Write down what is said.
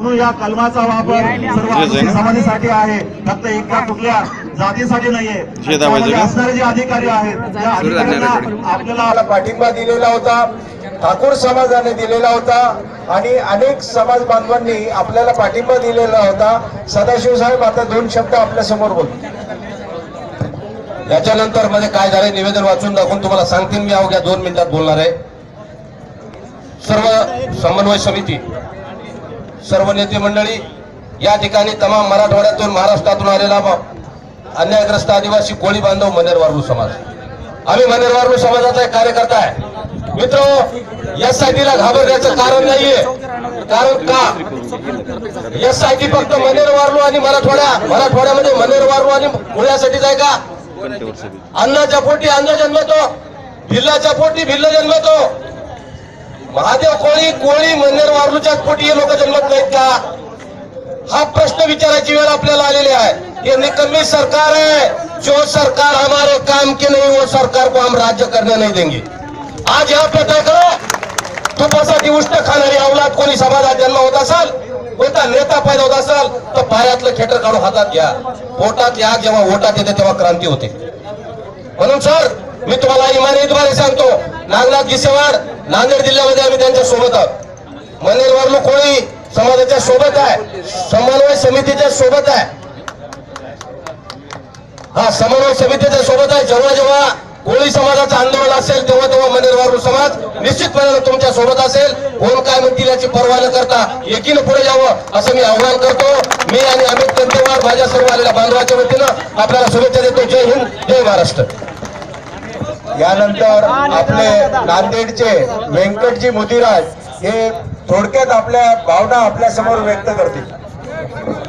म्हणून या कलमाचा वापर सर्व समाजासाठी आहे. फक्त एका कुठल्या जातीसाठी नाहीये. असणारे जे अधिकारी आहेत त्या अधिकाऱ्यांना आपल्याला आपला पाठिंबा दिलेला होता. ठाकूर समाजाने दिलेला होता आणि अनेक समाज बांधवांनी आपल्याला पाठिंबा दिलेला होता. सदाशिव साहेब आता दोन शब्द आपल्यासमोर बोल. याच्यानंतरमध्ये काय झालंय? निवेदन वाचून दाखवून तुम्हाला सांगतील मी. अवघ्या दोन मिनिटात बोलणार आहे. सर्व समन्वय समिती सर्व नेते मंडळी या ठिकाणी तमाम मराठवाड्यातून महाराष्ट्रातून आलेला अन्यायग्रस्त आदिवासी कोळी बांधव मनेर वारलू समाज. आम्ही मनेर वारलू समाजाचा एक कार्यकर्ता आहे. मित्र एस आय ला घाबरण्याचं कारण नाहीये. कारण का? एस आय टी फक्त मनिरवारलू आणि मराठवाड्या मराठवाड्यामध्ये मनेर आणि पुण्यासाठीच आहे का? अन्नाच्या पोटी अन्न जन्मतो भिल्लाच्या पोटी भिल्ल जन्मतो महादेव कोळी कोळी मंदिर वारलूच्याच पोटी हे लोक जन्मत नाहीत का? हा प्रश्न विचारायची वेळ आपल्याला आलेली आहे. ये निकम्मी सरकार है जो सरकार हमारे काम की नहीं वो सरकार को हम राज्य करने नहीं देंगे. आज यहाँ पे तय करो तुपासाठी उष्ट खाणारी अवलाद कोणी समाजात जन्म होत असेल? कोणता नेता पैदा होत असेल? तर पायातलं खेटर काढून हातात घ्या. पोटात या जेव्हा ओटात येते तेव्हा क्रांती होते. म्हणून सर मी तुम्हाला इमानीद्वारे सांगतो नागनाथ गिसेवाड नांदेड जिल्ह्यामध्ये आम्ही त्यांच्यासोबत आहोत. मनेर कोळी समाजाच्या सोबत आहे समन्वय समितीच्या सोबत आहे. हा समन्वय समितीच्या सोबत आहे. जेव्हा जेव्हा कोळी समाजाचं आंदोलन असेल तेव्हा तेव्हा मनेर समाज निश्चितपणे तुमच्यासोबत असेल. कोण काय म्हणतील याची पर्वा न करता एकीनं पुढे यावं असं मी आव्हान करतो. मी आणि अमित कंतेवार माझ्या सर्व आलेल्या बांधवाच्या वतीनं आपल्याला शुभेच्छा देतो. जय हिंद जय महाराष्ट्र. यानंतर आपले नांदेडचे व्यंकटजी मुदिराज हे थोडक्यात आपल्या भावना आपल्यासमोर व्यक्त करतील.